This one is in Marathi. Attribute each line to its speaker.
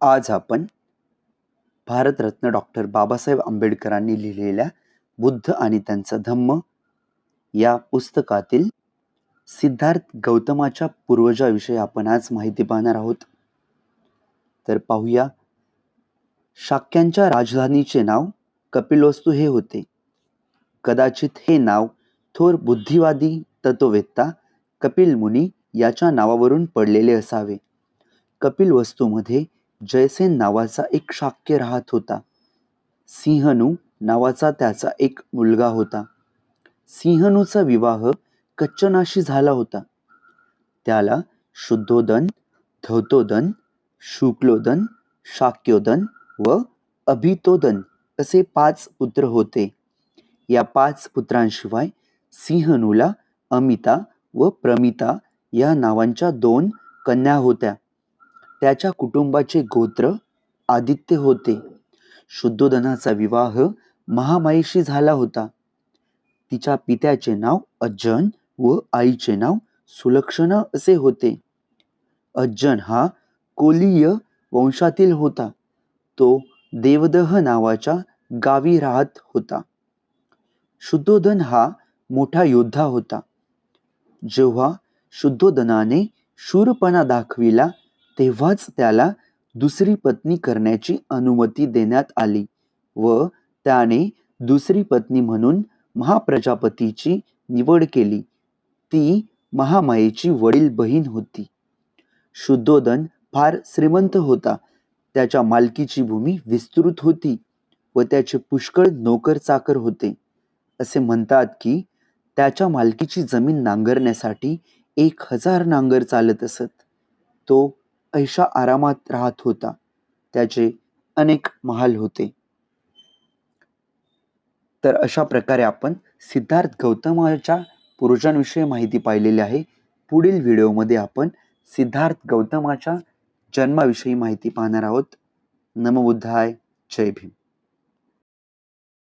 Speaker 1: आज आपण भारतरत्न डॉक्टर बाबासाहेब आंबेडकरांनी लिहिलेल्या बुद्ध आणि त्यांचा धम्म या पुस्तकातील सिद्धार्थ गौतमाच्या पूर्वजाविषयी आपण आज माहिती पाहणार आहोत. तर पाहूया. शाक्यांच्या राजधानीचे नाव कपिलवस्तू हे होते. कदाचित हे नाव थोर बुद्धिवादी तत्ववेत्ता कपिल मुनी याच्या नावावरून पडलेले असावे. कपिल वस्तूमध्ये जयसेन नावाचा एक शाक्य राहत होता. सिंहनू नावाचा त्याचा एक मुलगा होता. सिंहनूचा विवाह कच्चनाशी झाला होता. त्याला शुद्धोदन धौतोदन शुक्लोदन शाक्योदन व अभितोदन असे पाच पुत्र होते. या पाच पुत्रांशिवाय सिंहनूला अमिता व प्रमिता या नावांच्या दोन कन्या होत्या. त्याच्या कुटुंबाचे गोत्र आदित्य होते. शुद्धोधनाचा विवाह महामाईशी झाला होता. तिच्या पित्याचे नाव अज्जन व आईचे नाव सुलक्षणा असे होते. अज्जन हा कोलीय वंशातील होता. तो देवदह नावाच्या गावी राहत होता. शुद्धोधन हा मोठा योद्धा होता. जेव्हा शुद्धोधनाने शूरपणा दाखविला तेव्हाच त्याला दुसरी पत्नी करण्याची अनुमती देण्यात आली व त्याने दुसरी पत्नी म्हणून महाप्रजापतीची निवड केली. ती महामायेची वडील बहीण होती. शुद्धोदन फार श्रीमंत होता. त्याच्या मालकीची भूमी विस्तृत होती व त्याचे पुष्कळ नोकर चाकर होते. असे म्हणतात की त्याच्या मालकीची जमीन नांगरण्यासाठी एक हजार नांगर चालत असत. तो ऐशा आरामात राहत होता. त्याचे अनेक महाल होते. तर अशा प्रकारे आपण सिद्धार्थ गौतमाच्या पूर्वजांविषयी माहिती पाहिलेली आहे. पुढील व्हिडिओमध्ये आपण सिद्धार्थ गौतमाच्या जन्माविषयी माहिती पाहणार आहोत. नमबुद्धाय जय भीम.